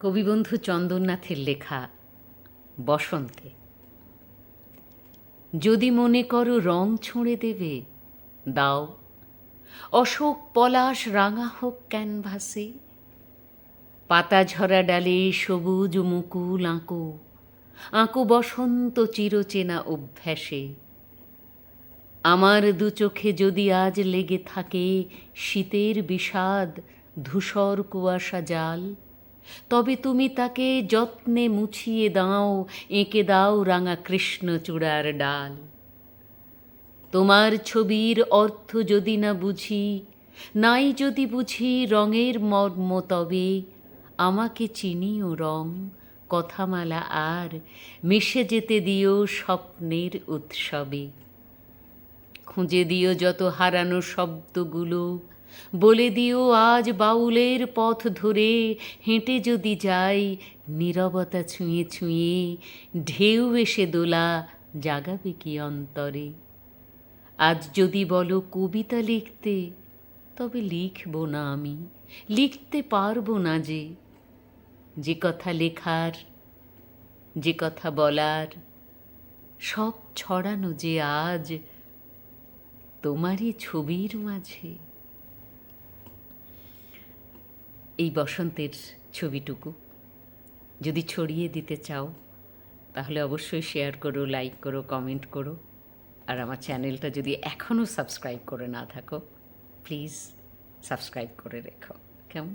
কবিবন্ধু চন্দননাথের লেখা বসন্তে। যদি মনে করো রং ছুঁড়ে দেবে, দাও। অশোক পলাশ রাঙা হোক ক্যানভাসে। পাতা ঝরা ডালে সবুজ মুকুল আঁকো। আঁকো বসন্ত চিরচেনা অভ্যাসে। আমার দু চোখে যদি আজ লেগে থাকে শীতের বিষাদ ধূসর কুয়াশা জাল তবে তুমি তাকে যত্নে মুছিয়ে দাও, এঁকে দাও রাঙা কৃষ্ণচূড়ার ডাল। তোমার ছবির অর্থ যদি না বুঝি, নাই যদি বুঝি রঙের মর্ম তবে, আমাকে চিনিও রং, কথামালা আর, মিশে যেতে দিও স্বপ্নের উৎসবে। খুঁজে দিও যত হারানো শব্দগুলো বলে দিও আজ বাউলের পথ ধরে, হেঁটে যদি যাই নীরবতা ছুঁয়ে ছুঁয়ে, ঢেউ এসে দোলা জাগাবে কি অন্তরে। আজ যদি বলো কবিতা লিখতে, তবে লিখব না আমি, লিখতে পারব না যে। যে কথা লেখার, যে কথা বলার, সব ছড়ানো যে আজ তোমারই ছবির মাঝে। এই বসন্তের ছবিটুকু। যদি ছড়িয়ে দিতে চাও, তাহলে অবশ্যই শেয়ার করো লাইক করো কমেন্ট করো। আর আমার চ্যানেলটা যদি এখনও সাবস্ক্রাইব করে না থাকো প্লিজ সাবস্ক্রাইব করে রেখো। কেমন?